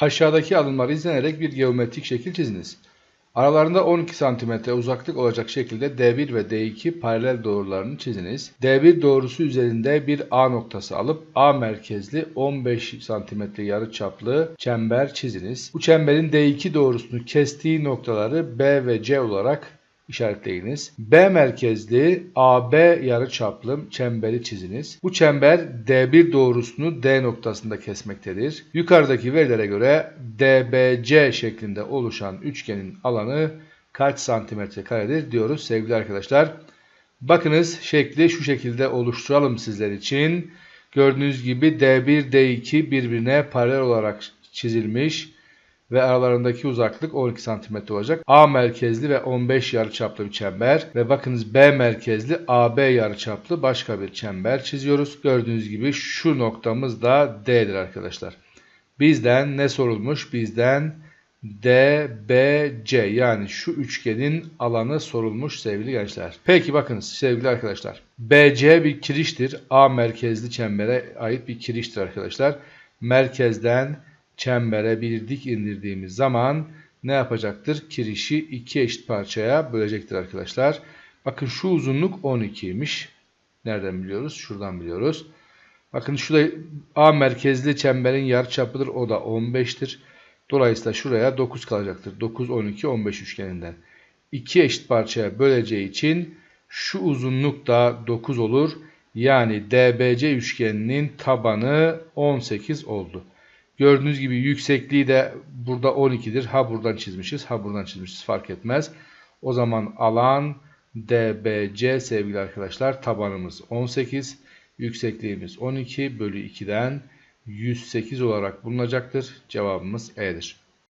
Aşağıdaki adımlar izlenerek bir geometrik şekil çiziniz. Aralarında 12 cm uzaklık olacak şekilde D1 ve D2 paralel doğrularını çiziniz. D1 doğrusu üzerinde bir A noktası alıp A merkezli 15 cm yarıçaplı çember çiziniz. Bu çemberin D2 doğrusunu kestiği noktaları B ve C olarak işaretleyiniz. B merkezli AB yarıçaplı çemberi çiziniz. Bu çember D1 doğrusunu D noktasında kesmektedir. Yukarıdaki verilere göre DBC şeklinde oluşan üçgenin alanı kaç santimetre karedir diyoruz sevgili arkadaşlar. Bakınız şekli şu şekilde oluşturalım sizler için. Gördüğünüz gibi D1, D2 birbirine paralel olarak çizilmiş ve aralarındaki uzaklık 12 cm olacak. A merkezli ve 15 yarıçaplı bir çember ve bakınız B merkezli AB yarıçaplı başka bir çember çiziyoruz. Gördüğünüz gibi şu noktamız da D'dir arkadaşlar. Bizden ne sorulmuş? Bizden DBC yani şu üçgenin alanı sorulmuş sevgili gençler. Peki bakınız sevgili arkadaşlar. BC bir kiriştir. A merkezli çembere ait bir kiriştir arkadaşlar. Merkezden çembere bir dik indirdiğimiz zaman ne yapacaktır? Kirişi iki eşit parçaya bölecektir arkadaşlar. Bakın şu uzunluk 12'ymiş. Nereden biliyoruz? Şuradan biliyoruz. Bakın şurada A merkezli çemberin yarıçapıdır. O da 15'tir. Dolayısıyla şuraya 9 kalacaktır. 9, 12, 15 üçgeninden. İki eşit parçaya böleceği için şu uzunluk da 9 olur. Yani DBC üçgeninin tabanı 18 oldu. Gördüğünüz gibi yüksekliği de burada 12'dir. Ha buradan çizmişiz, ha buradan çizmişiz fark etmez. O zaman alan DBC sevgili arkadaşlar tabanımız 18, yüksekliğimiz 12 bölü 2'den 108 olarak bulunacaktır. Cevabımız E'dir.